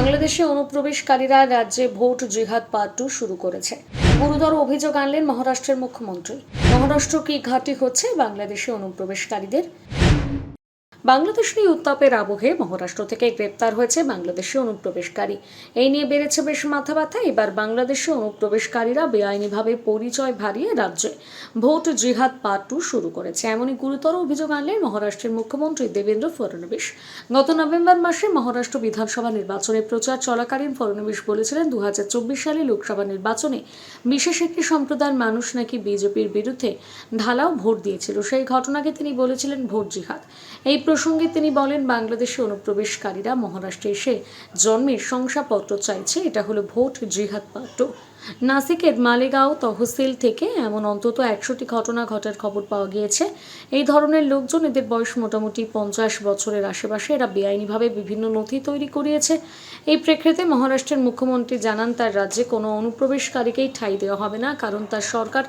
বাংলাদেশে অনুপ্রবেশকারীরা রাজ্যে ভোট জিহাদ পার্ট টু শুরু করেছে। গুরুতর অভিযোগ আনলেন মহারাষ্ট্রের মুখ্যমন্ত্রী। মহারাষ্ট্র কি ঘাটি হচ্ছে বাংলাদেশে অনুপ্রবেশকারীদের? বাংলাদেশ নিয়ে উত্তাপের আবহে মহারাষ্ট্র থেকে গ্রেপ্তার হয়েছে বাংলাদেশি অনুপ্রবেশকারী। এই নিয়ে বেড়েছে বেশ মাথা ব্যথা এবার বাংলাদেশি অনুপ্রবেশকারীরা বেআইনিভাবে পরিচয় ভারিয়ে রাজ্যে ভোট জিহাদ পার্ট টু শুরু করেছে। এমনই গুরুতর অভিযোগ আনলেন মহারাষ্ট্রের মুখ্যমন্ত্রী দেবেন্দ্র ফডনবিস গত নভেম্বর মাসে মহারাষ্ট্র বিধানসভা নির্বাচনে প্রচার চলাকালীন ফডনবিস বলেছিলেন দু হাজার চব্বিশ সালে লোকসভা নির্বাচনে বিশেষ একটি সম্প্রদায়ের মানুষ নাকি বিজেপির বিরুদ্ধে ঢালাও ভোট দিয়েছিল। সেই ঘটনাকে তিনি বলেছিলেন, ভোট জিহাদ। এই প্রসঙ্গে তিনি বলেন, বাংলাদেশে অনুপ্রবেশকারীরা মহারাষ্ট্রে এসে জন্মের শংসাপত্র চাইছে। এটা হলো ভোট জিহাদ পাত্র নাসিকের মালেগাঁও তহসিল থেকে এমন অন্তত একশোটি ঘটনা ঘটার খবর পাওয়া গিয়েছে। এই ধরনের লোকজন, এদের বয়স মোটামুটি পঞ্চাশ বছরের আশেপাশে, এরা বেআইনিভাবে বিভিন্ন নথি তৈরি করিয়েছে। এই প্রেক্ষিতে মহারাষ্ট্রের মুখ্যমন্ত্রী জানান, তার রাজ্যে কোনো অনুপ্রবেশকারীকেই ঠাঁই দেওয়া হবে না, কারণ তার সরকার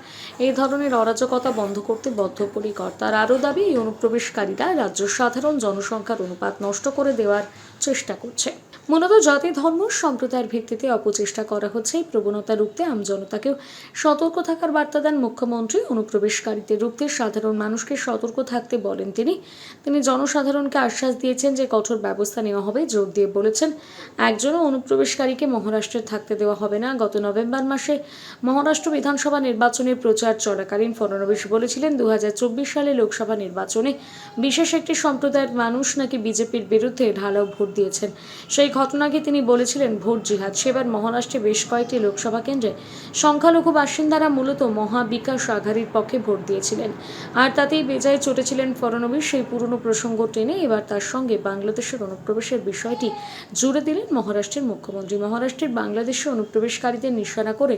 এই ধরনের অরাজকতা বন্ধ করতে বদ্ধপরিকর। তার আরও দাবি, এই অনুপ্রবেশকারীরা রাজ্য সাধারণ জনসংখ্যার অনুপাত নষ্ট করে দেওয়ার চেষ্টা করছে। মূলত জাতি ধর্ম, সম্প্রদায়ের ভিত্তিতে অপচেষ্টা করা হচ্ছে, এই প্রবণতা রুখতে আমজনতাকেও সতর্ক থাকার বার্তা দেন মুখ্যমন্ত্রী। অনুপ্রবেশকারীদের রুখতে সাধারণ মানুষকে সতর্ক থাকতে বলেন তিনি। তিনি জনসাধারণকে আশ্বাস দিয়েছেন যে কঠোর ব্যবস্থা নেওয়া হবে, জোর দিয়ে বলেছেন, একজনও অনুপ্রবেশকারীকে মহারাষ্ট্রে থাকতে দেওয়া হবে না। গত নভেম্বর মাসে মহারাষ্ট্র বিধানসভা নির্বাচনের প্রচার চলাকালীন ফডনবিস বলেছিলেন দু হাজার চব্বিশ সালে লোকসভা নির্বাচনে বিশেষ একটি সম্প্রদায়ের মানুষ নাকি বিজেপির বিরুদ্ধে ঢালাও ভোট দিয়েছেন। সেই ঘটনাকে তিনি বলেছিলেন, ভোট জিহাদ সেবার মহারাষ্ট্রে বেশ কয়েকটি লোকসভা কেন্দ্রে সংখ্যালঘু বাসিন্দারা মূলত মহাবিকাশ আঘাড়ির পক্ষে ভোট দিয়েছিলেন। আর তাতেই বেজায় চটেছিলেন ফডনবিস সেই পুরনো প্রসঙ্গ টেনে এবার তার সঙ্গে বাংলাদেশের অনুপ্রবেশের বিষয়টি জুড়ে দিলেন মহারাষ্ট্রের মুখ্যমন্ত্রী। মহারাষ্ট্রের বাংলাদেশে অনুপ্রবেশকারীদের নিশানা করে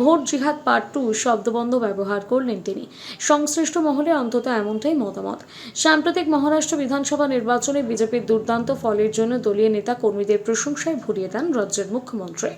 ভোট জিহাদ পার্ট টু শব্দবন্ধ ব্যবহার করলেন তিনি। সংশ্লিষ্ট মহলে অন্তত এমনটাই মতামত। সাম্প্রতিক মহারাষ্ট্র বিধানসভা নির্বাচনে বিজেপির দুর্দান্ত ফলের জন্য দলীয় নেতা কর্মীদের প্রশংসায় ভরিয়ে দেন রাজ্যের মুখ্যমন্ত্রী।